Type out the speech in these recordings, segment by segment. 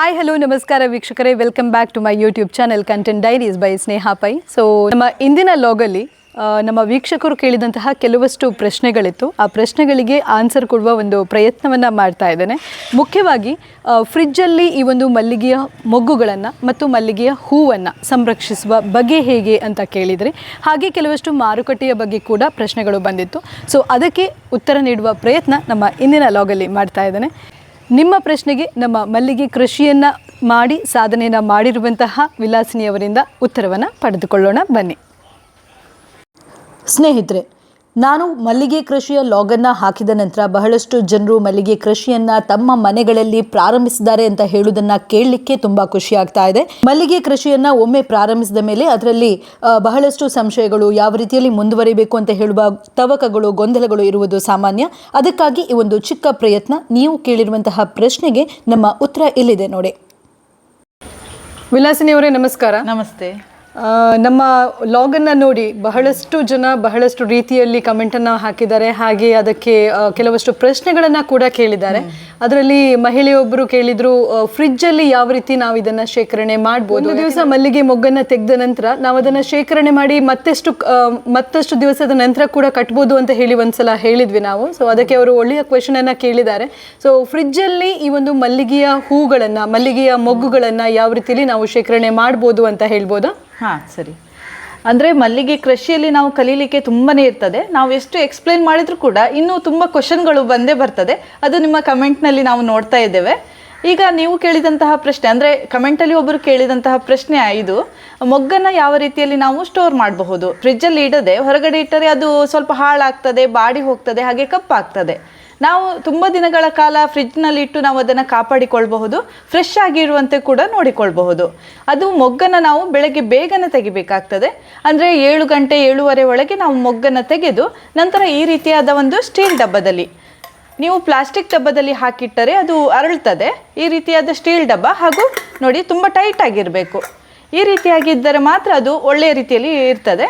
Hi hello ನಮಸ್ಕಾರ ವೀಕ್ಷಕರೇ welcome back to my YouTube channel content diaries by Sneha Pai so ನಮ್ಮ ಇಂದಿನ ಲಾಗಲ್ಲಿ ನಮ್ಮ ವೀಕ್ಷಕರು ಕೇಳಿದಂತಹ ಕೆಲವಷ್ಟು ಪ್ರಶ್ನೆಗಳಿತ್ತು. ಆ ಪ್ರಶ್ನೆಗಳಿಗೆ ಆನ್ಸರ್ ಕೊಡುವ ಒಂದು ಪ್ರಯತ್ನವನ್ನು ಮಾಡ್ತಾ ಇದ್ದೇನೆ. ಮುಖ್ಯವಾಗಿ ಫ್ರಿಜ್ಜಲ್ಲಿ ಈ ಒಂದು ಮಲ್ಲಿಗೆಯ ಮೊಗ್ಗುಗಳನ್ನು ಮತ್ತು ಮಲ್ಲಿಗೆಯ ಹೂವನ್ನು ಸಂರಕ್ಷಿಸುವ ಬಗೆ ಹೇಗೆ ಅಂತ ಕೇಳಿದರೆ, ಹಾಗೆ ಕೆಲವಷ್ಟು ಮಾರುಕಟ್ಟೆಯ ಬಗ್ಗೆ ಕೂಡ ಪ್ರಶ್ನೆಗಳು ಬಂದಿತ್ತು. ಸೊ ಅದಕ್ಕೆ ಉತ್ತರ ನೀಡುವ ಪ್ರಯತ್ನ ನಮ್ಮ ಇಂದಿನ ಲಾಗಲ್ಲಿ ಮಾಡ್ತಾ ಇದ್ದೇನೆ. ನಿಮ್ಮ ಪ್ರಶ್ನೆಗೆ ನಮ್ಮ ಮಲ್ಲಿಗೆ ಕೃಷಿಯನ್ನು ಮಾಡಿ ಸಾಧನೆಯನ್ನು ಮಾಡಿರುವಂತಹ ವಿಲಾಸಿನಿಯವರಿಂದ ಉತ್ತರವನ್ನು ಪಡೆದುಕೊಳ್ಳೋಣ. ಬನ್ನಿ. ಸ್ನೇಹಿತರೆ ನಾನು ಮಲ್ಲಿಗೆ ಕೃಷಿಯ ಲಾಗನ್ನು ಹಾಕಿದ ನಂತರ ಬಹಳಷ್ಟು ಜನರು ಮಲ್ಲಿಗೆ ಕೃಷಿಯನ್ನ ತಮ್ಮ ಮನೆಗಳಲ್ಲಿ ಪ್ರಾರಂಭಿಸಿದ್ದಾರೆ ಅಂತ ಹೇಳುವುದನ್ನ ಕೇಳಲಿಕ್ಕೆ ತುಂಬಾ ಖುಷಿ ಆಗ್ತಾ ಇದೆ. ಮಲ್ಲಿಗೆ ಕೃಷಿಯನ್ನ ಒಮ್ಮೆ ಪ್ರಾರಂಭಿಸಿದ ಮೇಲೆ ಅದರಲ್ಲಿ ಬಹಳಷ್ಟು ಸಂಶಯಗಳು ಯಾವ ರೀತಿಯಲ್ಲಿ ಮುಂದುವರಿಬೇಕು ಅಂತ ಹೇಳುವ ತವಕಗಳು ಗೊಂದಲಗಳು ಇರುವುದು ಸಾಮಾನ್ಯ. ಅದಕ್ಕಾಗಿ ಈ ಒಂದು ಚಿಕ್ಕ ಪ್ರಯತ್ನ ನೀವು ಕೇಳಿರುವಂತಹ ಪ್ರಶ್ನೆಗೆ ನಮ್ಮ ಉತ್ತರ ಇಲ್ಲಿದೆ ನೋಡಿ. ವಿಲಾಸಿನಿಯವರೇ ನಮಸ್ಕಾರ. ನಮಸ್ತೆ. ನಮ್ಮ ಲಾಗನ್ನು ನೋಡಿ. ಬಹಳಷ್ಟು ಜನ ಬಹಳಷ್ಟು ರೀತಿಯಲ್ಲಿ ಕಮೆಂಟನ್ನು ಹಾಕಿದ್ದಾರೆ. ಹಾಗೆ ಅದಕ್ಕೆ ಕೆಲವಷ್ಟು ಪ್ರಶ್ನೆಗಳನ್ನು ಕೂಡ ಕೇಳಿದ್ದಾರೆ. ಅದರಲ್ಲಿ ಮಹಿಳೆಯೊಬ್ಬರು ಕೇಳಿದ್ರು ಫ್ರಿಜ್ಜಲ್ಲಿ ಯಾವ ರೀತಿ ನಾವು ಇದನ್ನು ಶೇಖರಣೆ ಮಾಡ್ಬೋದು ಒಂದು ದಿವಸ ಮಲ್ಲಿಗೆ ಮೊಗ್ಗನ್ನು ತೆಗೆದ ನಂತರ ನಾವು ಅದನ್ನು ಶೇಖರಣೆ ಮಾಡಿ ಮತ್ತೆಷ್ಟು ಮತ್ತಷ್ಟು ದಿವಸದ ನಂತರ ಕೂಡ ಕಟ್ಬೋದು ಅಂತ ಹೇಳಿ ಒಂದ್ಸಲ ಹೇಳಿದ್ವಿ ನಾವು. ಸೊ ಅದಕ್ಕೆ ಅವರು ಒಳ್ಳೆಯ ಕ್ವೆಶನ್ ಅನ್ನ ಕೇಳಿದ್ದಾರೆ. ಸೊ ಫ್ರಿಜ್ಜಲ್ಲಿ ಈ ಒಂದು ಮಲ್ಲಿಗೆಯ ಹೂಗಳನ್ನು ಮಲ್ಲಿಗೆಯ ಮೊಗ್ಗುಗಳನ್ನು ಯಾವ ರೀತಿಯಲ್ಲಿ ನಾವು ಶೇಖರಣೆ ಮಾಡ್ಬೋದು ಅಂತ ಹೇಳ್ಬೋದಾ? ಹಾ, ಸರಿ. ಅಂದ್ರೆ ಮಲ್ಲಿಗೆ ಕೃಷಿಯಲ್ಲಿ ನಾವು ಕಲೀಲಿಕ್ಕೆ ತುಂಬಾನೇ ಇರ್ತದೆ. ನಾವು ಎಷ್ಟು ಎಕ್ಸ್ಪ್ಲೈನ್ ಮಾಡಿದ್ರು ಕೂಡ ಇನ್ನೂ ತುಂಬಾ ಕ್ವಶನ್ಗಳು ಬಂದೇ ಬರ್ತದೆ. ಅದು ನಿಮ್ಮ ಕಮೆಂಟ್ನಲ್ಲಿ ನಾವು ನೋಡ್ತಾ ಇದ್ದೇವೆ. ಈಗ ನೀವು ಕೇಳಿದಂತಹ ಪ್ರಶ್ನೆ, ಅಂದ್ರೆ ಕಮೆಂಟಲ್ಲಿ ಒಬ್ಬರು ಕೇಳಿದಂತಹ ಪ್ರಶ್ನೆ ಇದು, ಮೊಗ್ಗನ್ನ ಯಾವ ರೀತಿಯಲ್ಲಿ ನಾವು ಸ್ಟೋರ್ ಮಾಡಬಹುದು? ಫ್ರಿಜ್ಜಲ್ಲಿ ಇಡದೆ ಹೊರಗಡೆ ಇಟ್ಟರೆ ಅದು ಸ್ವಲ್ಪ ಹಾಳಾಗ್ತದೆ, ಬಾಡಿ ಹೋಗ್ತದೆ, ಹಾಗೆ ಕಪ್ಪಾಗ್ತದೆ. ನಾವು ತುಂಬ ದಿನಗಳ ಕಾಲ ಫ್ರಿಜ್ನಲ್ಲಿ ಇಟ್ಟು ನಾವು ಅದನ್ನು ಕಾಪಾಡಿಕೊಳ್ಬಹುದು ಫ್ರೆಶ್ ಆಗಿರುವಂತೆ ಕೂಡ ನೋಡಿಕೊಳ್ಬಹುದು. ಅದು ಮೊಗ್ಗನ್ನು ನಾವು ಬೆಳಗ್ಗೆ ಬೇಗನೆ ತೆಗಿಬೇಕಾಗ್ತದೆ. ಅಂದರೆ ಏಳು ಗಂಟೆ ಏಳುವರೆ ಒಳಗೆ ನಾವು ಮೊಗ್ಗನ್ನು ತೆಗೆದು ನಂತರ ಈ ರೀತಿಯಾದ ಒಂದು ಸ್ಟೀಲ್ ಡಬ್ಬದಲ್ಲಿ. ನೀವು ಪ್ಲಾಸ್ಟಿಕ್ ಡಬ್ಬದಲ್ಲಿ ಹಾಕಿಟ್ಟರೆ ಅದು ಅರಳ್ತದೆ. ಈ ರೀತಿಯಾದ ಸ್ಟೀಲ್ ಡಬ್ಬ ಹಾಗೂ ನೋಡಿ ತುಂಬ ಟೈಟ್ ಆಗಿರಬೇಕು. ಈ ರೀತಿಯಾಗಿದ್ದರೆ ಮಾತ್ರ ಅದು ಒಳ್ಳೆಯ ರೀತಿಯಲ್ಲಿ ಇರ್ತದೆ.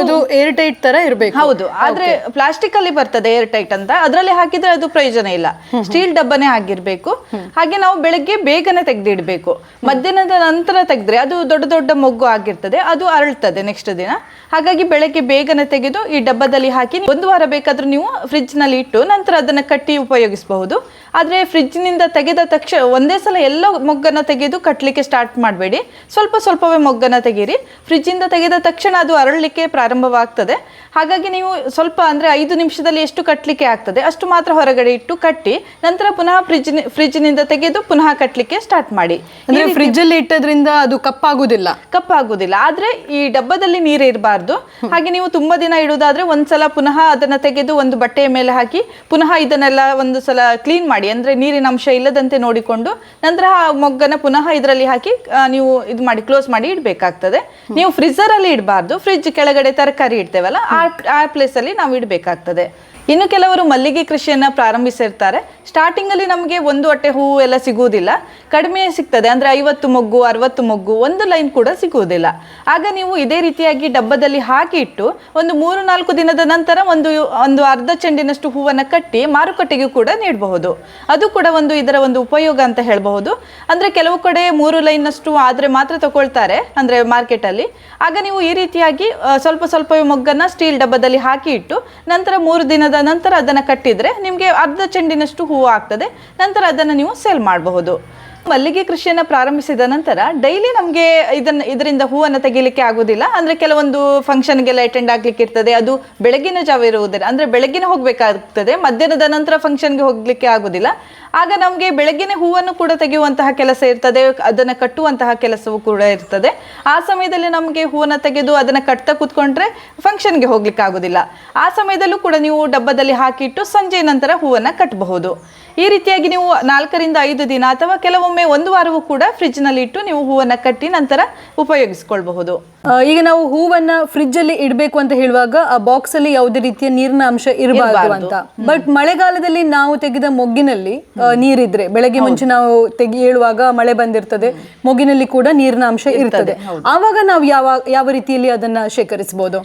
ಅದು ಏರ್ ಟೈಟ್ ತರ ಇರಬೇಕು. ಹೌದು. ಆದ್ರೆ ಪ್ಲಾಸ್ಟಿಕ್ ಅಲ್ಲಿ ಬರ್ತದೆ ಏರ್ ಟೈಟ್ ಅಂತ. ಅದರಲ್ಲಿ ಹಾಕಿದ್ರೆ ಅದು ಪ್ರಯೋಜನ ಇಲ್ಲ. ಸ್ಟೀಲ್ ಡಬ್ಬನೇ ಆಗಿರ್ಬೇಕು ಹಾಗೆ ನಾವು ಬೆಳಗ್ಗೆ ಬೇಗನೆ ತೆಗೆದಿಡ್ಬೇಕು. ಮಧ್ಯಾಹ್ನದ ನಂತರ ತೆಗೆದ್ರೆ ಅದು ದೊಡ್ಡ ದೊಡ್ಡ ಮೊಗ್ಗು ಆಗಿರ್ತದೆ. ಅದು ಅರಳ್ತದೆ ನೆಕ್ಸ್ಟ್ ದಿನ. ಹಾಗಾಗಿ ಬೆಳಗ್ಗೆ ಬೇಗನೆ ತೆಗೆದು ಈ ಡಬ್ಬದಲ್ಲಿ ಹಾಕಿ ಒಂದು ವಾರ ಬೇಕಾದ್ರೂ ನೀವು ಫ್ರಿಜ್ನಲ್ಲಿ ಇಟ್ಟು ನಂತರ ಅದನ್ನ ಕಟ್ಟಿ ಉಪಯೋಗಿಸಬಹುದು. ಆದ್ರೆ ಫ್ರಿಜ್ನಿಂದ ತೆಗೆದ ತಕ್ಷಣ ಒಂದೇ ಸಲ ಎಲ್ಲ ಮೊಗ್ಗನ್ನು ತೆಗೆದು ಕಟ್ಟಲಿಕ್ಕೆ ಸ್ಟಾರ್ಟ್ ಮಾಡಬೇಡಿ. ಸ್ವಲ್ಪ ಸ್ವಲ್ಪವೇ ಮೊಗ್ಗನ್ನು ತೆಗೀರಿ. ಫ್ರಿಜ್ಜಿಂದ ತೆಗೆದ ತಕ್ಷಣ ಅದು ಅರಳಲಿಕ್ಕೆ ಪ್ರಾರಂಭವಾಗ್ತದೆ. ಹಾಗಾಗಿ ನೀವು ಸ್ವಲ್ಪ ಅಂದ್ರೆ ಐದು ನಿಮಿಷದಲ್ಲಿ ಎಷ್ಟು ಕಟ್ಟಲಿಕ್ಕೆ ಆಗ್ತದೆ ಅಷ್ಟು ಮಾತ್ರ ಹೊರಗಡೆ ಇಟ್ಟು ಕಟ್ಟಿ ನಂತರ ಪುನಃ ಫ್ರಿಜ್ ಫ್ರಿಜ್ನಿಂದ ತೆಗೆದು ಪುನಃ ಕಟ್ಟಲಿಕ್ಕೆ ಸ್ಟಾರ್ಟ್ ಮಾಡಿ. ಅಂದರೆ ಫ್ರಿಜ್ಜಲ್ಲಿ ಇಟ್ಟದ್ರಿಂದ ಅದು ಕಪ್ಪಾಗುವುದಿಲ್ಲ ಕಪ್ಪಾಗುವುದಿಲ್ಲ ಆದ್ರೆ ಈ ಡಬ್ಬದಲ್ಲಿ ನೀರು ಇರಬಾರ್ದು. ಹಾಗೆ ನೀವು ತುಂಬಾ ದಿನ ಇಡುವುದಾದ್ರೆ ಒಂದ್ಸಲ ಪುನಃ ಅದನ್ನ ತೆಗೆದು ಒಂದು ಬಟ್ಟೆಯ ಮೇಲೆ ಹಾಕಿ ಪುನಃ ಇದನ್ನೆಲ್ಲ ಒಂದು ಸಲ ಕ್ಲೀನ್ ಮಾಡಿ. ಅಂದ್ರೆ ನೀರಿನ ಅಂಶ ಇಲ್ಲದಂತೆ ನೋಡಿಕೊಂಡು ನಂತರ ಆ ಮೊಗ್ಗನ ಪುನಃ ಇದರಲ್ಲಿ ಹಾಕಿ ನೀವು ಇದು ಮಾಡಿ ಕ್ಲೋಸ್ ಮಾಡಿ ಇಡಬೇಕಾಗ್ತದೆ. ನೀವು ಫ್ರಿಜರ್ ಅಲ್ಲಿ ಇಡಬಾರ್ದು. ಫ್ರಿಜ್ ಕೆಳಗಡೆ ತರಕಾರಿ ಇಡ್ತೇವಲ್ಲ ಆ ಆ ಪ್ಲೇಸ್ ಅಲ್ಲಿ ನಾವು ಇಡಬೇಕಾಗ್ತದೆ. ಇನ್ನು ಕೆಲವರು ಮಲ್ಲಿಗೆ ಕೃಷಿಯನ್ನು ಪ್ರಾರಂಭಿಸಿರ್ತಾರೆ. ಸ್ಟಾರ್ಟಿಂಗ್ ಅಲ್ಲಿ ನಮಗೆ ಒಂದು ಹೊಟ್ಟೆ ಹೂವು ಎಲ್ಲ ಸಿಗುವುದಿಲ್ಲ. ಕಡಿಮೆ ಸಿಗ್ತದೆ, ಅಂದ್ರೆ ಐವತ್ತು ಮೊಗ್ಗು, ಅರವತ್ತು ಮೊಗ್ಗು, ಒಂದು ಲೈನ್ ಕೂಡ ಸಿಗುವುದಿಲ್ಲ. ಆಗ ನೀವು ಇದೇ ರೀತಿಯಾಗಿ ಡಬ್ಬದಲ್ಲಿ ಹಾಕಿ ಇಟ್ಟು ಒಂದು ಮೂರು ನಾಲ್ಕು ದಿನದ ನಂತರ ಒಂದು ಒಂದು ಅರ್ಧ ಚೆಂಡಿನಷ್ಟು ಹೂವನ್ನು ಕಟ್ಟಿ ಮಾರುಕಟ್ಟೆಗೆ ಕೂಡ ನೀಡಬಹುದು. ಅದು ಕೂಡ ಒಂದು ಇದರ ಒಂದು ಉಪಯೋಗ ಅಂತ ಹೇಳಬಹುದು. ಅಂದ್ರೆ ಕೆಲವು ಕಡೆ ಮೂರು ಲೈನ್ನಷ್ಟು ಆದರೆ ಮಾತ್ರ ತಗೊಳ್ತಾರೆ, ಅಂದ್ರೆ ಮಾರ್ಕೆಟ್ ಅಲ್ಲಿ. ಆಗ ನೀವು ಈ ರೀತಿಯಾಗಿ ಸ್ವಲ್ಪ ಸ್ವಲ್ಪ ಮೊಗ್ಗನ್ನ ಸ್ಟೀಲ್ ಡಬ್ಬದಲ್ಲಿ ಹಾಕಿ ಇಟ್ಟು ನಂತರ ಮೂರು ದಿನದ ನಂತರ ಅದನ್ನು ಕಟ್ಟಿದರೆ ನಿಮಗೆ ಅರ್ಧ ಚೆಂಡಿನಷ್ಟು ಹೂವು ಆಗ್ತದೆ. ನಂತರ ಅದನ್ನು ನೀವು ಸೇಲ್ ಮಾಡಬಹುದು. ಮಲ್ಲಿಗೆ ಕೃಷಿಯನ್ನು ಪ್ರಾರಂಭಿಸಿದ ನಂತರ ಡೈಲಿ ನಮಗೆ ಇದನ್ನು, ಇದರಿಂದ ಹೂವನ್ನು ತೆಗಿಲಿಕ್ಕೆ ಆಗೋದಿಲ್ಲ. ಅಂದರೆ ಕೆಲವೊಂದು ಫಂಕ್ಷನ್ಗೆಲ್ಲ ಅಟೆಂಡ್ ಆಗಲಿಕ್ಕೆ ಇರ್ತದೆ. ಅದು ಬೆಳಗಿನ ಜಾವ ಇರುವುದಿಲ್ಲ. ಅಂದರೆ ಬೆಳಗ್ಗಿನ ಹೋಗಬೇಕಾಗ್ತದೆ. ಮಧ್ಯಾಹ್ನದ ನಂತರ ಫಂಕ್ಷನ್ಗೆ ಹೋಗಲಿಕ್ಕೆ ಆಗುದಿಲ್ಲ. ಆಗ ನಮಗೆ ಬೆಳಗ್ಗೆ ಹೂವನ್ನು ಕೂಡ ತೆಗೆಯುವಂತಹ ಕೆಲಸ ಇರ್ತದೆ, ಅದನ್ನು ಕಟ್ಟುವಂತಹ ಕೆಲಸವೂ ಕೂಡ ಇರ್ತದೆ. ಆ ಸಮಯದಲ್ಲಿ ನಮಗೆ ಹೂವನ್ನು ತೆಗೆದು ಅದನ್ನು ಕಟ್ತಾ ಕೂತ್ಕೊಂಡ್ರೆ ಫಂಕ್ಷನ್ಗೆ ಹೋಗ್ಲಿಕ್ಕೆ ಆಗೋದಿಲ್ಲ ಆ ಸಮಯದಲ್ಲೂ ಕೂಡ ನೀವು ಡಬ್ಬದಲ್ಲಿ ಹಾಕಿಟ್ಟು ಸಂಜೆ ನಂತರ ಹೂವನ್ನು ಕಟ್ಟಬಹುದು ಈ ರೀತಿಯಾಗಿ ನೀವು ನಾಲ್ಕರಿಂದ ಐದು ದಿನ ಅಥವಾ ಕೆಲವೊಮ್ಮೆ ಒಂದು ವಾರವೂ ಕೂಡ ಫ್ರಿಜ್ನಲ್ಲಿ ಇಟ್ಟು ನೀವು ಹೂವನ್ನು ಕಟ್ಟಿ ನಂತರ ಉಪಯೋಗಿಸಿಕೊಳ್ಬಹುದು. ಈಗ ನಾವು ಹೂವನ್ನ ಫ್ರಿಜ್ ಅಲ್ಲಿ ಇಡಬೇಕು ಅಂತ ಹೇಳುವಾಗ ಆ ಬಾಕ್ಸ್ ಅಲ್ಲಿ ಯಾವುದೇ ರೀತಿಯ ನೀರಿನ ಅಂಶ ಇರಬಾರ್ದು ಅಂತ. ಬಟ್ ಮಳೆಗಾಲದಲ್ಲಿ ನಾವು ತೆಗೆದ ಮೊಗ್ಗಿನಲ್ಲಿ ನೀರಿದ್ರೆ ಬೆಳಗ್ಗೆ ಮುಂಚೆ ನಾವು ತೆಗಿ ಹೇಳುವಾಗ ಮಳೆ ಬಂದಿರ್ತದೆ ಮೊಗ್ಗಿನಲ್ಲಿ ಕೂಡ ನೀರಿನ ಅಂಶ ಇರ್ತದೆ ಆವಾಗ ನಾವು ಯಾವ ಯಾವ ರೀತಿಯಲ್ಲಿ ಅದನ್ನ ಶೇಖರಿಸಬಹುದು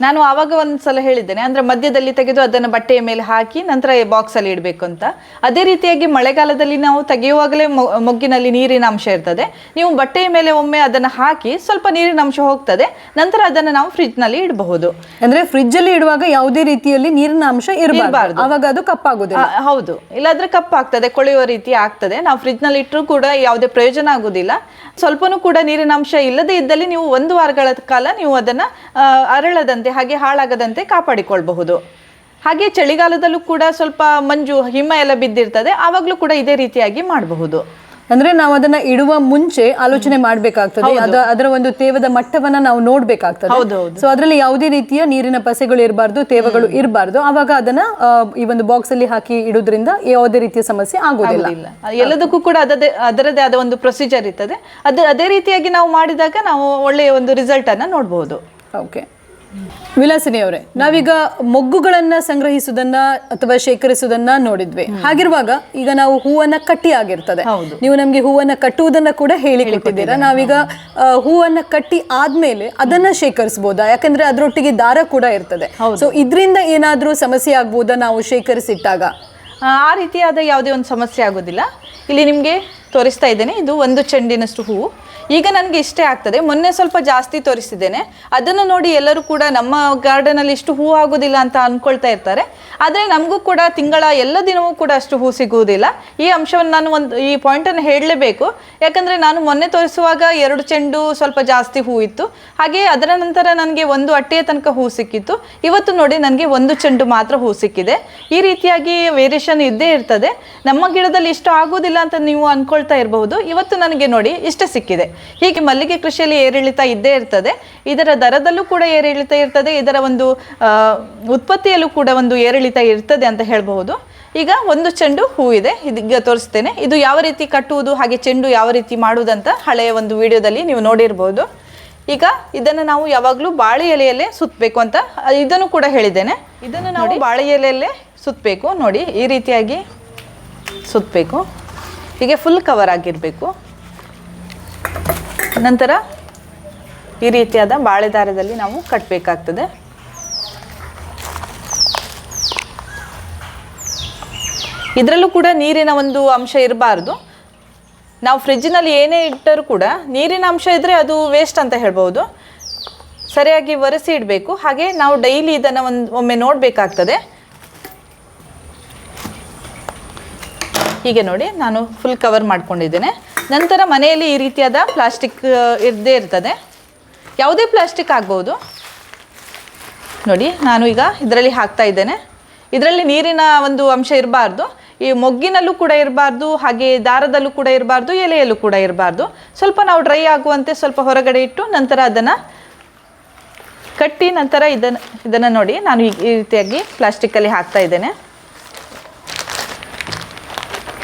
ನಾನು ಆವಾಗ ಒಂದ್ಸಲ ಹೇಳಿದ್ದೇನೆ ಅಂದ್ರೆ ಮಧ್ಯದಲ್ಲಿ ತೆಗೆದು ಅದನ್ನು ಬಟ್ಟೆಯ ಮೇಲೆ ಹಾಕಿ ನಂತರ ಬಾಕ್ಸ್ ಅಲ್ಲಿ ಇಡಬೇಕು ಅಂತ. ಅದೇ ರೀತಿಯಾಗಿ ಮಳೆಗಾಲದಲ್ಲಿ ನಾವು ತೆಗೆಯುವಾಗಲೇ ಮೊಗ್ಗಿನಲ್ಲಿ ನೀರಿನ ಅಂಶ ಇರ್ತದೆ. ನೀವು ಬಟ್ಟೆಯ ಮೇಲೆ ಒಮ್ಮೆ ಅದನ್ನು ಹಾಕಿ ಸ್ವಲ್ಪ ನೀರಿನ ಅಂಶ ಹೋಗ್ತದೆ ನಂತರ ಅದನ್ನು ನಾವು ಫ್ರಿಜ್ನಲ್ಲಿ ಇಡಬಹುದು. ಅಂದ್ರೆ ಫ್ರಿಜ್ ಅಲ್ಲಿ ಇಡುವಾಗ ಯಾವುದೇ ರೀತಿಯಲ್ಲಿ ನೀರಿನ ಅಂಶ ಇರಬಾರ್ದು. ಅವಾಗ ಅದು ಕಪ್ಪಾಗುದಿಲ್ಲ. ಹೌದು. ಇಲ್ಲಾದ್ರೆ ಕಪ್ಪಾಗ್ತದೆ ಕೊಳೆಯುವ ರೀತಿ ಆಗ್ತದೆ. ನಾವು ಫ್ರಿಜ್ನಲ್ಲಿ ಇಟ್ಟರು ಕೂಡ ಯಾವುದೇ ಪ್ರಯೋಜನ ಆಗುದಿಲ್ಲ. ಸ್ವಲ್ಪನೂ ಕೂಡ ನೀರಿನ ಅಂಶ ಇಲ್ಲದೆ ಇದ್ದಲ್ಲಿ ನೀವು ಒಂದು ವಾರಗಳ ಕಾಲ ನೀವು ಅದನ್ನ ಆ, ಅರಳದಂತೆ ಹಾಗೆ ಹಾಳಾಗದಂತೆ ಕಾಪಾಡಿಕೊಳ್ಬಹುದು. ಹಾಗೆ ಚಳಿಗಾಲದಲ್ಲೂ ಕೂಡ ಸ್ವಲ್ಪ ಮಂಜು ಹಿಮ ಎಲ್ಲ ಬಿದ್ದಿರ್ತದೆ. ಆವಾಗಲೂ ಕೂಡ ಇದೇ ರೀತಿಯಾಗಿ ಮಾಡಬಹುದು. ಅಂದ್ರೆ ನಾವು ಅದನ್ನ ಇಡುವ ಮುಂಚೆ ಆಲೋಚನೆ ಮಾಡ್ಬೇಕಾಗ್ತದೆ. ಅದ ಅದರ ಒಂದು ತೇವದ ಮಟ್ಟವನ್ನ ನಾವು ನೋಡ್ಬೇಕಾಗ್ತದೆ. ಸೊ ಅದರಲ್ಲಿ ಯಾವುದೇ ರೀತಿಯ ನೀರಿನ ಪಸೆಗಳು ಇರಬಾರ್ದು ತೇವಗಳು ಇರಬಾರ್ದು. ಅವಾಗ ಅದನ್ನ ಈ ಒಂದು ಬಾಕ್ಸ್ ಅಲ್ಲಿ ಹಾಕಿ ಇಡುವುದರಿಂದ ಯಾವುದೇ ರೀತಿಯ ಸಮಸ್ಯೆ ಆಗೋದಿಲ್ಲ ಎಲ್ಲದಕ್ಕೂ ಕೂಡ ಅದೇ ಅದರದೇ ಆದ ಒಂದು ಪ್ರೊಸೀಜರ್ ಇರ್ತದೆ. ಅದು ಅದೇ ರೀತಿಯಾಗಿ ನಾವು ಮಾಡಿದಾಗ ನಾವು ಒಳ್ಳೆಯ ಒಂದು ರಿಸಲ್ಟ್ ಅನ್ನ ನೋಡಬಹುದು. ಓಕೆ ವಿಲಾಸಿನಿ ಅವರೇ ನಾವೀಗ ಮೊಗ್ಗುಗಳನ್ನ ಸಂಗ್ರಹಿಸುವುದನ್ನ ಅಥವಾ ಶೇಖರಿಸುವುದನ್ನ ನೋಡಿದ್ವಿ. ಹಾಗಿರುವಾಗ ಈಗ ನಾವು ಹೂವನ್ನ ಕಟ್ಟಿ ಆಗಿರ್ತದೆ. ನೀವು ನಮ್ಗೆ ಹೂವನ್ನ ಕಟ್ಟುವುದನ್ನ ಕೂಡ ಹೇಳಿ ಕೊಟ್ಟಿದ್ದೀರಾ. ನಾವೀಗ ಹೂವನ್ನ ಕಟ್ಟಿ ಆದ್ಮೇಲೆ ಅದನ್ನ ಶೇಖರಿಸಬಹುದಾ ಯಾಕಂದ್ರೆ ಅದರೊಟ್ಟಿಗೆ ದಾರ ಕೂಡ ಇರ್ತದೆ. ಸೊ ಇದರಿಂದ ಏನಾದ್ರೂ ಸಮಸ್ಯೆ ಆಗ್ಬೋದಾ ನಾವು ಶೇಖರಿಸಿಟ್ಟಾಗ? ಆ ಆ ರೀತಿಯಾದ ಯಾವುದೇ ಒಂದು ಸಮಸ್ಯೆ ಆಗೋದಿಲ್ಲ. ಇಲ್ಲಿ ನಿಮಗೆ ತೋರಿಸ್ತಾ ಇದ್ದೇನೆ ಇದು ಒಂದು ಚೆಂಡಿನಷ್ಟು ಹೂವು. ಈಗ ನನಗೆ ಇಷ್ಟೇ ಆಗ್ತದೆ. ಮೊನ್ನೆ ಸ್ವಲ್ಪ ಜಾಸ್ತಿ ತೋರಿಸಿದ್ದೇನೆ. ಅದನ್ನು ನೋಡಿ ಎಲ್ಲರೂ ಕೂಡ ನಮ್ಮ ಗಾರ್ಡನಲ್ಲಿ ಇಷ್ಟು ಹೂ ಆಗೋದಿಲ್ಲ ಅಂತ ಅಂದ್ಕೊಳ್ತಾ ಇರ್ತಾರೆ. ಆದರೆ ನಮಗೂ ಕೂಡ ತಿಂಗಳ ಎಲ್ಲ ದಿನವೂ ಕೂಡ ಅಷ್ಟು ಹೂ ಸಿಗುವುದಿಲ್ಲ. ಈ ಅಂಶವನ್ನು ನಾನು ಒಂದು, ಈ ಪಾಯಿಂಟನ್ನು ಹೇಳಲೇಬೇಕು. ಯಾಕಂದರೆ ನಾನು ಮೊನ್ನೆ ತೋರಿಸುವಾಗ ಎರಡು ಚೆಂಡು ಸ್ವಲ್ಪ ಜಾಸ್ತಿ ಹೂ ಇತ್ತು. ಹಾಗೆ ಅದರ ನಂತರ ನನಗೆ ಒಂದು ಅಟ್ಟೆಯ ತನಕ ಹೂ ಸಿಕ್ಕಿತ್ತು. ಇವತ್ತು ನೋಡಿ ನನಗೆ ಒಂದು ಚೆಂಡು ಮಾತ್ರ ಹೂ ಸಿಕ್ಕಿದೆ. ಈ ರೀತಿಯಾಗಿ ವೇರಿಯೇಷನ್ ಇದ್ದೇ ಇರ್ತದೆ. ನಮ್ಮ ಗಿಡದಲ್ಲಿ ಇಷ್ಟು ಆಗೋದಿಲ್ಲ ಅಂತ ನೀವು ಅಂದ್ಕೊಳ್ತಾ ಇರಬಹುದು. ಇವತ್ತು ನನಗೆ ನೋಡಿ ಇಷ್ಟ ಸಿಕ್ಕಿದೆ. ಹೀಗೆ ಮಲ್ಲಿಗೆ ಕೃಷಿಯಲ್ಲಿ ಏರಿಳಿತ ಇದ್ದೇ ಇರ್ತದೆ. ಇದರ ದರದಲ್ಲೂ ಕೂಡ ಏರಿಳಿತ ಇರ್ತದೆ. ಇದರ ಒಂದು ಉತ್ಪತ್ತಿಯಲ್ಲೂ ಕೂಡ ಒಂದು ಏರಿಳಿತ ಇರ್ತದೆ ಅಂತ ಹೇಳಬಹುದು. ಈಗ ಒಂದು ಚೆಂಡು ಹೂ ಇದೆ. ಇದೀಗ ತೋರಿಸ್ತೇನೆ. ಇದು ಯಾವ ರೀತಿ ಕಟ್ಟುವುದು ಹಾಗೆ ಚೆಂಡು ಯಾವ ರೀತಿ ಮಾಡುವುದಂತ ಹಳೆಯ ಒಂದು ವಿಡಿಯೋದಲ್ಲಿ ನೀವು ನೋಡಿರ್ಬೋದು. ಈಗ ಇದನ್ನು ನಾವು ಯಾವಾಗಲೂ ಬಾಳೆ ಎಲೆಯಲ್ಲೇ ಸುತ್ತಬೇಕು ಅಂತ ಇದನ್ನು ಕೂಡ ಹೇಳಿದ್ದೇನೆ. ಇದನ್ನು ನಾವು ಬಾಳೆ ಎಲೆಯಲ್ಲೇ ಸುತ್ತಬೇಕು. ನೋಡಿ ಈ ರೀತಿಯಾಗಿ ಸುತ್ತಬೇಕು. ಹೀಗೆ ಫುಲ್ ಕವರ್ ಆಗಿರಬೇಕು. ನಂತರ ಈ ರೀತಿಯಾದ ಬಾಳೆ ದಾರದಲ್ಲಿ ನಾವು ಕಟ್ಟಬೇಕಾಗ್ತದೆ ಇದರಲ್ಲೂ ಕೂಡ ನೀರಿನ ಒಂದು ಅಂಶ ಇರಬಾರ್ದು. ನಾವು ಫ್ರಿಜ್ಜಿನಲ್ಲಿ ಏನೇ ಇಟ್ಟರೂ ಕೂಡ ನೀರಿನ ಅಂಶ ಇದ್ದರೆ ಅದು ವೇಸ್ಟ್ ಅಂತ ಹೇಳ್ಬೋದು. ಸರಿಯಾಗಿ ಒರೆಸಿ ಇಡಬೇಕು. ಹಾಗೆ ನಾವು ಡೈಲಿ ಇದನ್ನು ಒಂದು ಒಮ್ಮೆ ನೋಡಬೇಕಾಗ್ತದೆ. ಹೀಗೆ ನೋಡಿ ನಾನು ಫುಲ್ ಕವರ್ ಮಾಡ್ಕೊಂಡಿದ್ದೇನೆ. ನಂತರ ಮನೆಯಲ್ಲಿ ಈ ರೀತಿಯಾದ ಪ್ಲಾಸ್ಟಿಕ್ ಇರದೇ ಇರ್ತದೆ. ಯಾವುದೇ ಪ್ಲಾಸ್ಟಿಕ್ ಆಗ್ಬೋದು. ನೋಡಿ, ನಾನು ಈಗ ಇದರಲ್ಲಿ ಹಾಕ್ತಾ ಇದ್ದೇನೆ. ಇದರಲ್ಲಿ ನೀರಿನ ಒಂದು ಅಂಶ ಇರಬಾರ್ದು. ಈ ಮೊಗ್ಗಿನಲ್ಲೂ ಕೂಡ ಇರಬಾರ್ದು, ಹಾಗೆ ದಾರದಲ್ಲೂ ಕೂಡ ಇರಬಾರ್ದು, ಎಲೆಯಲ್ಲೂ ಕೂಡ ಇರಬಾರ್ದು. ಸ್ವಲ್ಪ ನಾವು ಡ್ರೈ ಆಗುವಂತೆ ಸ್ವಲ್ಪ ಹೊರಗಡೆ ಇಟ್ಟು ನಂತರ ಅದನ್ನು ಕಟ್ಟಿ ನಂತರ ಇದನ್ನು ಇದನ್ನು ನೋಡಿ, ನಾನು ಈ ರೀತಿಯಾಗಿ ಪ್ಲಾಸ್ಟಿಕ್ಕಲ್ಲಿ ಹಾಕ್ತಾ ಇದ್ದೇನೆ.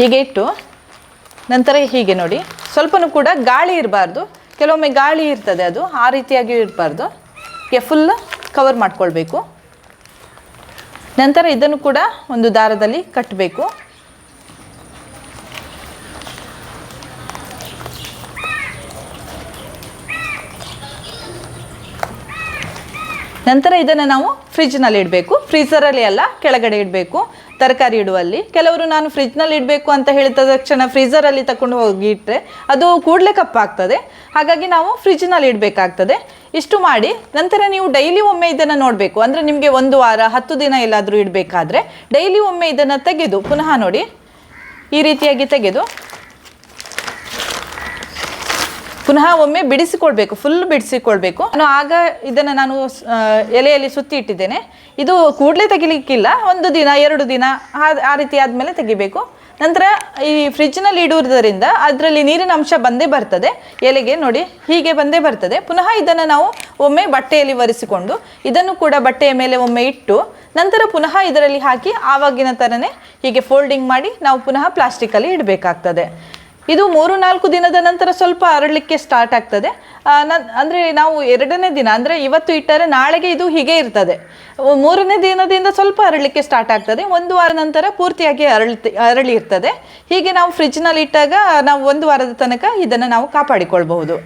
ಹೀಗೆ ಇಟ್ಟು ನಂತರ ಹೀಗೆ ನೋಡಿ. ಸ್ವಲ್ಪನೂ ಕೂಡ ಗಾಳಿ ಇರಬಾರ್ದು. ಕೆಲವೊಮ್ಮೆ ಗಾಳಿ ಇರ್ತದೆ ಅದು, ಆ ರೀತಿಯಾಗಿ ಇರಬಾರ್ದು. ಹೀಗೆ ಫುಲ್ ಕವರ್ ಮಾಡ್ಕೊಳ್ಬೇಕು. ನಂತರ ಇದನ್ನು ಕೂಡ ಒಂದು ದಾರದಲ್ಲಿ ಕಟ್ಟಬೇಕು ನಂತರ ಇದನ್ನು ನಾವು ಫ್ರಿಜ್ನಲ್ಲಿ ಇಡಬೇಕು. ಫ್ರೀಸರಲ್ಲಿ ಅಲ್ಲ, ಕೆಳಗಡೆ ಇಡಬೇಕು. ತರಕಾರಿ ಇಡುವಲ್ಲಿ. ಕೆಲವರು ನಾನು ಫ್ರಿಜ್ನಲ್ಲಿ ಇಡಬೇಕು ಅಂತ ಹೇಳಿದ ತಕ್ಷಣ ಫ್ರೀಜರಲ್ಲಿ ತಗೊಂಡು ಹೋಗಿ ಇಟ್ಟರೆ ಅದು ಕೂಡಲೇ ಕಪ್ಪಾಗ್ತದೆ. ಹಾಗಾಗಿ ನಾವು ಫ್ರಿಜ್ನಲ್ಲಿ ಇಡಬೇಕಾಗ್ತದೆ. ಇಷ್ಟು ಮಾಡಿ ನಂತರ ನೀವು ಡೈಲಿ ಒಮ್ಮೆ ಇದನ್ನು ನೋಡಬೇಕು. ಅಂದರೆ ನಿಮಗೆ ಒಂದು ವಾರ, ಹತ್ತು ದಿನ ಎಲ್ಲಾದರೂ ಇಡಬೇಕಾದ್ರೆ ಡೈಲಿ ಒಮ್ಮೆ ಇದನ್ನು ತೆಗೆದು, ಪುನಃ ನೋಡಿ, ಈ ರೀತಿಯಾಗಿ ತೆಗೆದು ಪುನಃ ಒಮ್ಮೆ ಬಿಡಿಸಿಕೊಳ್ಬೇಕು ಫುಲ್ ಬಿಡಿಸಿಕೊಳ್ಬೇಕು. ನಾನು ಆಗ ಇದನ್ನು ನಾನು ಎಲೆಯಲ್ಲಿ ಸುತ್ತಿ ಇಟ್ಟಿದ್ದೇನೆ. ಇದು ಕೂಡಲೇ ತೆಗಿಲಿಕ್ಕಿಲ್ಲ, ಒಂದು ದಿನ, ಎರಡು ದಿನ, ಆ- ಆ ರೀತಿ ಆದಮೇಲೆ ತೆಗಿಬೇಕು. ನಂತರ ಈ ಫ್ರಿಜ್ನಲ್ಲಿ ಇಡುವುದರಿಂದ ಅದರಲ್ಲಿ ನೀರಿನ ಅಂಶ ಬಂದೇ ಬರ್ತದೆ. ಎಲೆಗೆ ನೋಡಿ, ಹೀಗೆ ಬಂದೇ ಬರ್ತದೆ. ಪುನಃ ಇದನ್ನು ನಾವು ಒಮ್ಮೆ ಬಟ್ಟೆಯಲ್ಲಿ ಒರೆಸಿಕೊಂಡು, ಇದನ್ನು ಕೂಡ ಬಟ್ಟೆಯ ಮೇಲೆ ಒಮ್ಮೆ ಇಟ್ಟು, ನಂತರ ಪುನಃ ಇದರಲ್ಲಿ ಹಾಕಿ ಆವಾಗಿನ ಥರನೇ ಹೀಗೆ ಫೋಲ್ಡಿಂಗ್ ಮಾಡಿ ನಾವು ಪುನಃ ಪ್ಲಾಸ್ಟಿಕಲ್ಲಿ ಇಡಬೇಕಾಗ್ತದೆ. ಇದು ಮೂರು ನಾಲ್ಕು ದಿನದ ನಂತರ ಸ್ವಲ್ಪ ಅರಳಲಿಕ್ಕೆ ಸ್ಟಾರ್ಟ್ ಆಗ್ತದೆ. ನನ್, ಅಂದರೆ ನಾವು ಎರಡನೇ ದಿನ, ಅಂದರೆ ಇವತ್ತು ಇಟ್ಟರೆ ನಾಳೆಗೆ ಇದು ಹೀಗೆ ಇರ್ತದೆ. ಮೂರನೇ ದಿನದಿಂದ ಸ್ವಲ್ಪ ಅರಳಲಿಕ್ಕೆ ಸ್ಟಾರ್ಟ್ ಆಗ್ತದೆ. ಒಂದು ವಾರ ನಂತರ ಪೂರ್ತಿಯಾಗಿ ಅರಳಿ ಅರಳಿ ಇರ್ತದೆ. ಹೀಗೆ ನಾವು ಫ್ರಿಜ್ನಲ್ಲಿ ಇಟ್ಟಾಗ ನಾವು ಒಂದು ವಾರದ ತನಕ ಇದನ್ನು ನಾವು ಕಾಪಾಡಿಕೊಳ್ಬಹುದು.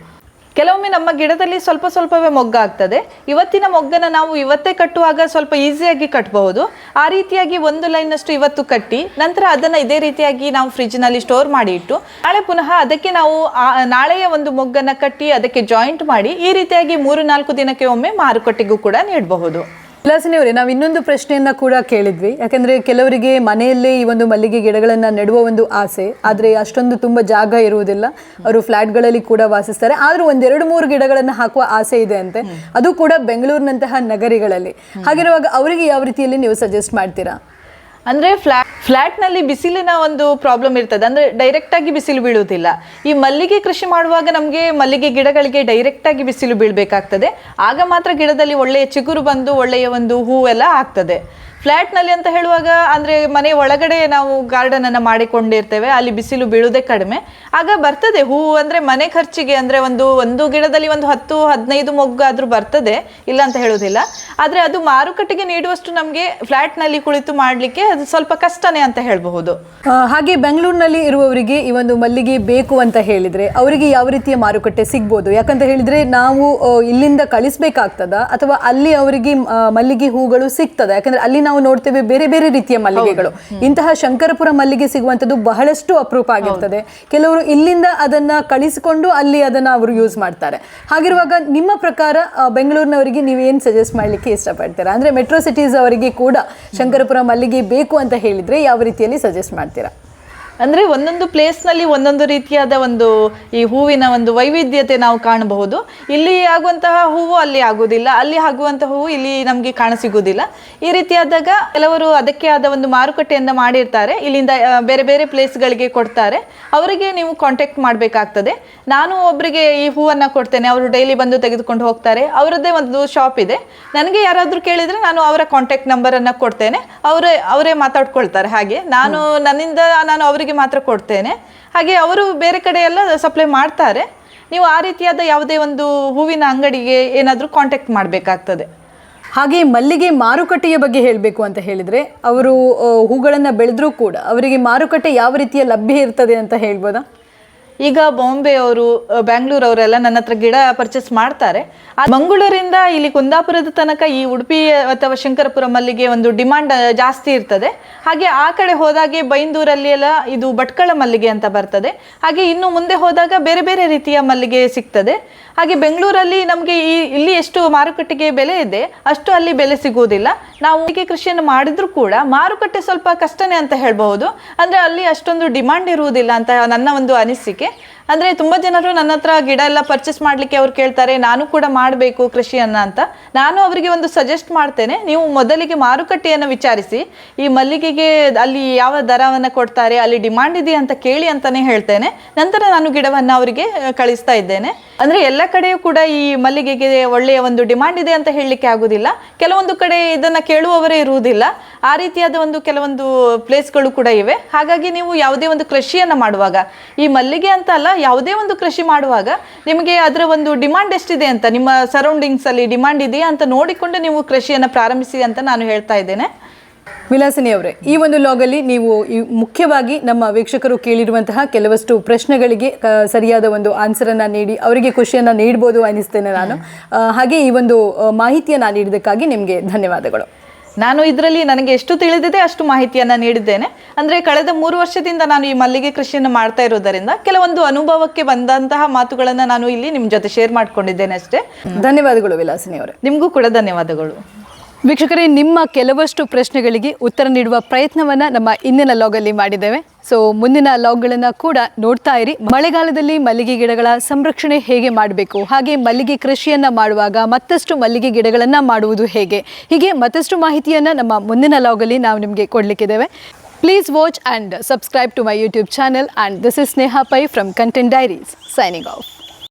ಕೆಲವೊಮ್ಮೆ ನಮ್ಮ ಗಿಡದಲ್ಲಿ ಸ್ವಲ್ಪ ಸ್ವಲ್ಪವೇ ಮೊಗ್ಗಾಗ್ತದೆ. ಇವತ್ತಿನ ಮೊಗ್ಗನ ನಾವು ಇವತ್ತೇ ಕಟ್ಟುವಾಗ ಸ್ವಲ್ಪ ಈಸಿಯಾಗಿ ಕಟ್ಟಬಹುದು ಆ ರೀತಿಯಾಗಿ ಒಂದು ಲೈನ್ನಷ್ಟು ಇವತ್ತು ಕಟ್ಟಿ, ನಂತರ ಅದನ್ನು ಇದೇ ರೀತಿಯಾಗಿ ನಾವು ಫ್ರಿಜ್ನಲ್ಲಿ ಸ್ಟೋರ್ ಮಾಡಿ ಇಟ್ಟು, ನಾಳೆ ಪುನಃ ಅದಕ್ಕೆ ನಾವು ನಾಳೆಯ ಒಂದು ಮೊಗ್ಗನ್ನು ಕಟ್ಟಿ ಅದಕ್ಕೆ ಜಾಯಿಂಟ್ ಮಾಡಿ, ಈ ರೀತಿಯಾಗಿ ಮೂರು ನಾಲ್ಕು ದಿನಕ್ಕೆ ಒಮ್ಮೆ ಮಾರುಕಟ್ಟೆಗೂ ಕೂಡ ನೀಡಬಹುದು. ವಿಲಾಸಿನಿ ನಾವು ಇನ್ನೊಂದು ಪ್ರಶ್ನೆಯನ್ನ ಕೂಡ ಕೇಳಿದ್ವಿ. ಯಾಕಂದ್ರೆ ಕೆಲವರಿಗೆ ಮನೆಯಲ್ಲೇ ಈ ಒಂದು ಮಲ್ಲಿಗೆ ಗಿಡಗಳನ್ನ ನೆಡುವ ಒಂದು ಆಸೆ. ಆದ್ರೆ ಅಷ್ಟೊಂದು ತುಂಬಾ ಜಾಗ ಇರುವುದಿಲ್ಲ. ಅವರು ಫ್ಲಾಟ್ಗಳಲ್ಲಿ ಕೂಡ ವಾಸಿಸ್ತಾರೆ. ಆದ್ರೂ ಒಂದೆರಡು ಮೂರು ಗಿಡಗಳನ್ನ ಹಾಕುವ ಆಸೆ ಇದೆ ಅಂತೆ. ಅದು ಕೂಡ ಬೆಂಗಳೂರಿನಂತಹ ನಗರಿಗಳಲ್ಲಿ. ಹಾಗಿರುವಾಗ ಅವರಿಗೆ ಯಾವ ರೀತಿಯಲ್ಲಿ ನೀವು ಸಜೆಸ್ಟ್ ಮಾಡ್ತೀರಾ? ಅಂದ್ರೆ ಫ್ಲಾಟ್ ಫ್ಲ್ಯಾಟ್ನಲ್ಲಿ ಬಿಸಿಲಿನ ಒಂದು ಪ್ರಾಬ್ಲಮ್ ಇರ್ತದೆ. ಅಂದ್ರೆ ಡೈರೆಕ್ಟ್ ಆಗಿ ಬಿಸಿಲು ಬೀಳುವುದಿಲ್ಲ. ಈ ಮಲ್ಲಿಗೆ ಕೃಷಿ ಮಾಡುವಾಗ ನಮಗೆ ಮಲ್ಲಿಗೆ ಗಿಡಗಳಿಗೆ ಡೈರೆಕ್ಟ್ ಆಗಿ ಬಿಸಿಲು ಬೀಳಬೇಕಾಗ್ತದೆ. ಆಗ ಮಾತ್ರ ಗಿಡದಲ್ಲಿ ಒಳ್ಳೆಯ ಚಿಗುರು ಬಂದು ಒಳ್ಳೆಯ ಒಂದು ಹೂವೆಲ್ಲ ಆಗ್ತದೆ. ಫ್ಲ್ಯಾಟ್ನಲ್ಲಿ ಅಂತ ಹೇಳುವಾಗ, ಅಂದರೆ ಮನೆ ಒಳಗಡೆ ನಾವು ಗಾರ್ಡನನ್ನು ಮಾಡಿಕೊಂಡಿರ್ತೇವೆ, ಅಲ್ಲಿ ಬಿಸಿಲು ಬೀಳುವುದೇ ಕಡಿಮೆ. ಆಗ ಬರ್ತದೆ ಹೂವು ಅಂದರೆ ಮನೆ ಖರ್ಚಿಗೆ ಅಂದರೆ ಒಂದು ಒಂದು ಗಿಡದಲ್ಲಿ ಒಂದು ಹತ್ತು, ಹದಿನೈದು ಮೊಗ್ಗಾದರೂ ಬರ್ತದೆ, ಇಲ್ಲ ಅಂತ ಹೇಳೋದಿಲ್ಲ ಆದರೆ ಅದು ಮಾರುಕಟ್ಟೆಗೆ ನೀಡುವಷ್ಟು ನಮಗೆ ಫ್ಲ್ಯಾಟ್ನಲ್ಲಿ ಕುಳಿತು ಮಾಡಲಿಕ್ಕೆ ಅದು ಸ್ವಲ್ಪ ಕಷ್ಟನೇ ಅಂತ ಹೇಳಬಹುದು. ಹಾಗೆ ಬೆಂಗಳೂರಿನಲ್ಲಿ ಇರುವವರಿಗೆ ಈ ಒಂದು ಮಲ್ಲಿಗೆ ಬೇಕು ಅಂತ ಹೇಳಿದ್ರೆ, ಅವರಿಗೆ ಯಾವ ರೀತಿಯ ಮಾರುಕಟ್ಟೆ ಸಿಗ್ಬೋದು? ಯಾಕಂತ ಹೇಳಿದ್ರೆ ನಾವು ಇಲ್ಲಿಂದ ಕಳಿಸ್ಬೇಕಾಗ್ತದ, ಅಥವಾ ಅಲ್ಲಿ ಅವರಿಗೆ ಮಲ್ಲಿಗೆ ಹೂಗಳು ಸಿಗ್ತದ? ಯಾಕಂದ್ರೆ ಅಲ್ಲಿ ನೋಡ್ತೇವೆ ಬೇರೆ ಬೇರೆ ರೀತಿಯ ಮಲ್ಲಿಗೆಗಳು. ಇಂತಹ ಶಂಕರಪುರ ಮಲ್ಲಿಗೆ ಸಿಗುವಂತದ್ದು ಬಹಳಷ್ಟು ಅಪರೂಪ ಆಗಿರ್ತದೆ. ಕೆಲವರು ಇಲ್ಲಿಂದ ಅದನ್ನ ಕಳಿಸಿಕೊಂಡು ಅಲ್ಲಿ ಅದನ್ನ ಅವರು ಯೂಸ್ ಮಾಡ್ತಾರೆ. ಹಾಗಿರುವಾಗ ನಿಮ್ಮ ಪ್ರಕಾರ ಬೆಂಗಳೂರಿನವರಿಗೆ ನೀವೇನ್ ಸಜೆಸ್ಟ್ ಮಾಡ್ಲಿಕ್ಕೆ ಇಷ್ಟಪಡ್ತೀರಾ? ಅಂದ್ರೆ ಮೆಟ್ರೋ ಸಿಟೀಸ್ ಅವರಿಗೆ ಕೂಡ ಶಂಕರಪುರ ಮಲ್ಲಿಗೆ ಬೇಕು ಅಂತ ಹೇಳಿದ್ರೆ ಯಾವ ರೀತಿಯಲ್ಲಿ ಸಜೆಸ್ಟ್ ಮಾಡ್ತೀರಾ? ಅಂದರೆ ಒಂದೊಂದು ಪ್ಲೇಸ್ನಲ್ಲಿ ಒಂದೊಂದು ರೀತಿಯಾದ ಒಂದು ಈ ಹೂವಿನ ಒಂದು ವೈವಿಧ್ಯತೆ ನಾವು ಕಾಣಬಹುದು. ಇಲ್ಲಿ ಆಗುವಂತಹ ಹೂವು ಅಲ್ಲಿ ಆಗುವುದಿಲ್ಲ. ಅಲ್ಲಿ ಆಗುವಂತಹ ಹೂವು ಇಲ್ಲಿ ನಮಗೆ ಕಾಣಸಿಗುವುದಿಲ್ಲ ಈ ರೀತಿಯಾದಾಗ ಕೆಲವರು ಅದಕ್ಕೆ ಆದ ಒಂದು ಮಾರುಕಟ್ಟೆಯನ್ನು ಮಾಡಿರ್ತಾರೆ. ಇಲ್ಲಿಂದ ಬೇರೆ ಬೇರೆ ಪ್ಲೇಸ್ಗಳಿಗೆ ಕೊಡ್ತಾರೆ. ಅವರಿಗೆ ನೀವು ಕಾಂಟ್ಯಾಕ್ಟ್ ಮಾಡಬೇಕಾಗ್ತದೆ. ನಾನು ಒಬ್ಬರಿಗೆ ಈ ಹೂವನ್ನು ಕೊಡ್ತೇನೆ. ಅವರು ಡೈಲಿ ಬಂದು ತೆಗೆದುಕೊಂಡು ಹೋಗ್ತಾರೆ. ಅವರದ್ದೇ ಒಂದು ಶಾಪ್ ಇದೆ. ನನಗೆ ಯಾರಾದರೂ ಕೇಳಿದರೆ ನಾನು ಅವರ ಕಾಂಟ್ಯಾಕ್ಟ್ ನಂಬರನ್ನು ಕೊಡ್ತೇನೆ. ಅವರೇ ಅವರೇ ಮಾತಾಡ್ಕೊಳ್ತಾರೆ ಹಾಗೆ. ನಾನು ನನ್ನಿಂದ ನಾನು ಅವರಿಗೆ ಮಾತ್ರ ಕೊಡ್ತೇನೆ. ಹಾಗೆ ಅವರು ಬೇರೆ ಕಡೆ ಎಲ್ಲ ಸಪ್ಲೈ ಮಾಡ್ತಾರೆ. ನೀವು ಆ ರೀತಿಯಾದ ಯಾವುದೇ ಒಂದು ಹೂವಿನ ಅಂಗಡಿಗೆ ಏನಾದರೂ ಕಾಂಟ್ಯಾಕ್ಟ್ ಮಾಡಬೇಕಾಗ್ತದೆ. ಹಾಗೆ ಮಲ್ಲಿಗೆ ಮಾರುಕಟ್ಟೆಯ ಬಗ್ಗೆ ಹೇಳಬೇಕು ಅಂತ ಹೇಳಿದ್ರೆ, ಅವರು ಹೂಗಳನ್ನ ಬೆಳೆದ್ರೂ ಕೂಡ ಅವರಿಗೆ ಮಾರುಕಟ್ಟೆ ಯಾವ ರೀತಿಯ ಲಭ್ಯ ಇರ್ತದೆ ಅಂತ ಹೇಳ್ಬೋದಾ? ಈಗ ಬಾಂಬೆ ಅವರು ಬ್ಯಾಂಗ್ಳೂರ್ ಅವರೆಲ್ಲ ನನ್ನ ಹತ್ರ ಗಿಡ ಪರ್ಚೇಸ್ ಮಾಡ್ತಾರೆ. ಮಂಗಳೂರಿಂದ ಇಲ್ಲಿ ಕುಂದಾಪುರದ ತನಕ ಈ ಉಡುಪಿ ಅಥವಾ ಶಂಕರಪುರ ಮಲ್ಲಿಗೆ ಒಂದು ಡಿಮಾಂಡ್ ಜಾಸ್ತಿ ಇರ್ತದೆ. ಹಾಗೆ ಆ ಕಡೆ ಹೋದಾಗೆ ಬೈಂದೂರಲ್ಲಿ ಎಲ್ಲ ಇದು ಭಟ್ಕಳ ಮಲ್ಲಿಗೆ ಅಂತ ಬರ್ತದೆ. ಹಾಗೆ ಇನ್ನು ಮುಂದೆ ಹೋದಾಗ ಬೇರೆ ಬೇರೆ ರೀತಿಯ ಮಲ್ಲಿಗೆ ಸಿಗ್ತದೆ. ಹಾಗೆ ಬೆಂಗಳೂರಲ್ಲಿ ನಮಗೆ ಈ, ಇಲ್ಲಿ ಎಷ್ಟು ಮಾರುಕಟ್ಟೆಗೆ ಬೆಲೆ ಇದೆ, ಅಷ್ಟು ಅಲ್ಲಿ ಬೆಲೆ ಸಿಗುವುದಿಲ್ಲ. ನಾವು ಹೀಗೆ ಕೃಷಿಯನ್ನು ಮಾಡಿದ್ರೂ ಕೂಡ ಮಾರುಕಟ್ಟೆ ಸ್ವಲ್ಪ ಕಷ್ಟನೇ ಅಂತ ಹೇಳ್ಬಹುದು. ಅಂದ್ರೆ ಅಲ್ಲಿ ಅಷ್ಟೊಂದು ಡಿಮಾಂಡ್ ಇರುವುದಿಲ್ಲ ಅಂತ ನನ್ನ ಒಂದು ಅನಿಸಿಕೆ. करके ಅಂದ್ರೆ ತುಂಬಾ ಜನರು ನನ್ನ ಹತ್ರ ಗಿಡ ಎಲ್ಲ ಪರ್ಚೇಸ್ ಮಾಡ್ಲಿಕ್ಕೆ ಅವ್ರು ಕೇಳ್ತಾರೆ, ನಾನು ಕೂಡ ಮಾಡಬೇಕು ಕೃಷಿಯನ್ನ ಅಂತ. ನಾನು ಅವರಿಗೆ ಒಂದು ಸಜೆಸ್ಟ್ ಮಾಡ್ತೇನೆ, ನೀವು ಮೊದಲಿಗೆ ಮಾರುಕಟ್ಟೆಯನ್ನು ವಿಚಾರಿಸಿ. ಈ ಮಲ್ಲಿಗೆಗೆ ಅಲ್ಲಿ ಯಾವ ದರವನ್ನು ಕೊಡ್ತಾರೆ, ಅಲ್ಲಿ ಡಿಮಾಂಡ್ ಇದೆ ಅಂತ ಕೇಳಿ ಅಂತಾನೆ ಹೇಳ್ತೇನೆ. ನಂತರ ನಾನು ಗಿಡವನ್ನು ಅವರಿಗೆ ಕಳಿಸ್ತಾ ಇದ್ದೇನೆ. ಅಂದ್ರೆ ಎಲ್ಲ ಕಡೆಯೂ ಕೂಡ ಈ ಮಲ್ಲಿಗೆಗೆ ಒಳ್ಳೆಯ ಒಂದು ಡಿಮಾಂಡ್ ಇದೆ ಅಂತ ಹೇಳಲಿಕ್ಕೆ ಆಗುದಿಲ್ಲ. ಕೆಲವೊಂದು ಕಡೆ ಇದನ್ನ ಕೇಳುವವರೇ ಇರುವುದಿಲ್ಲ. ಆ ರೀತಿಯಾದ ಒಂದು ಕೆಲವೊಂದು ಪ್ಲೇಸ್ಗಳು ಕೂಡ ಇವೆ. ಹಾಗಾಗಿ ನೀವು ಯಾವುದೇ ಒಂದು ಕೃಷಿಯನ್ನು ಮಾಡುವಾಗ, ಈ ಮಲ್ಲಿಗೆ ಅಂತ ಅಲ್ಲ ಯಾವುದೇ ಒಂದು ಕೃಷಿ ಮಾಡುವಾಗ ನಿಮಗೆ ಅದರ ಒಂದು ಡಿಮಾಂಡ್ ಎಷ್ಟಿದೆ ಅಂತ, ನಿಮ್ಮ ಸರೌಂಡಿಂಗ್ಸ್ ಅಲ್ಲಿ ಡಿಮಾಂಡ್ ಇದೆಯಾ ಅಂತ ನೋಡಿಕೊಂಡು ನೀವು ಕೃಷಿಯನ್ನು ಪ್ರಾರಂಭಿಸಿ ಅಂತ ನಾನು ಹೇಳ್ತಾ ಇದ್ದೇನೆ. ವಿಲಾಸಿನಿ ಅವರೇ, ಈ ಒಂದು ಲಾಗಲ್ಲಿ ನೀವು ಮುಖ್ಯವಾಗಿ ನಮ್ಮ ವೀಕ್ಷಕರು ಕೇಳಿರುವಂತಹ ಕೆಲವಷ್ಟು ಪ್ರಶ್ನೆಗಳಿಗೆ ಸರಿಯಾದ ಒಂದು ಆನ್ಸರನ್ನು ನೀಡಿ, ಅವರಿಗೆ ಖುಷಿಯನ್ನು ನೀಡ್ಬೋದು ಅನಿಸ್ತೇನೆ ನಾನು. ಹಾಗೆ ಈ ಒಂದು ಮಾಹಿತಿಯನ್ನು ನೀಡಿದ್ದಕ್ಕಾಗಿ ನಿಮಗೆ ಧನ್ಯವಾದಗಳು. ನಾನು ಇದರಲ್ಲಿ ನನಗೆ ಎಷ್ಟು ತಿಳಿದಿದೆ ಅಷ್ಟು ಮಾಹಿತಿಯನ್ನು ನೀಡಿದ್ದೇನೆ. ಅಂದ್ರೆ ಕಳೆದ ಮೂರು ವರ್ಷದಿಂದ ನಾನು ಈ ಮಲ್ಲಿಗೆ ಕೃಷಿಯನ್ನು ಮಾಡ್ತಾ ಇರೋದರಿಂದ ಕೆಲವೊಂದು ಅನುಭವಕ್ಕೆ ಬಂದಂತಹ ಮಾತುಗಳನ್ನು ನಾನು ಇಲ್ಲಿ ನಿಮ್ಮ ಜೊತೆ ಶೇರ್ ಮಾಡ್ಕೊಂಡಿದ್ದೇನೆ ಅಷ್ಟೇ. ಧನ್ಯವಾದಗಳು ವಿಲಾಸಿನಿ ಅವರೇ ನಿಮಗೂ ಕೂಡ ಧನ್ಯವಾದಗಳು. ವೀಕ್ಷಕರೇ, ನಿಮ್ಮ ಕೆಲವಷ್ಟು ಪ್ರಶ್ನೆಗಳಿಗೆ ಉತ್ತರ ನೀಡುವ ಪ್ರಯತ್ನವನ್ನ ನಮ್ಮ ಇಂದಿನ ಲಾಗಲ್ಲಿ ಮಾಡಿದ್ದೇವೆ. ಸೊ ಮುಂದಿನ ಲಾಗ್ಗಳನ್ನು ಕೂಡ ನೋಡ್ತಾ ಇರಿ. ಮಳೆಗಾಲದಲ್ಲಿ ಮಲ್ಲಿಗೆ ಗಿಡಗಳ ಸಂರಕ್ಷಣೆ ಹೇಗೆ ಮಾಡಬೇಕು? ಹಾಗೆ ಮಲ್ಲಿಗೆ ಕೃಷಿಯನ್ನ ಮಾಡುವಾಗ ಮತ್ತಷ್ಟು ಮಲ್ಲಿಗೆ ಗಿಡಗಳನ್ನ ಮಾಡುವುದು ಹೇಗೆ? ಹೀಗೆ ಮತ್ತಷ್ಟು ಮಾಹಿತಿಯನ್ನ ನಮ್ಮ ಮುಂದಿನ ಲಾಗಲ್ಲಿ ನಾವು ನಿಮಗೆ ಕೊಡಲಿಕ್ಕಿದ್ದೇವೆ. Please watch and subscribe to my YouTube channel and this is Sneha Pai from content diaries signing off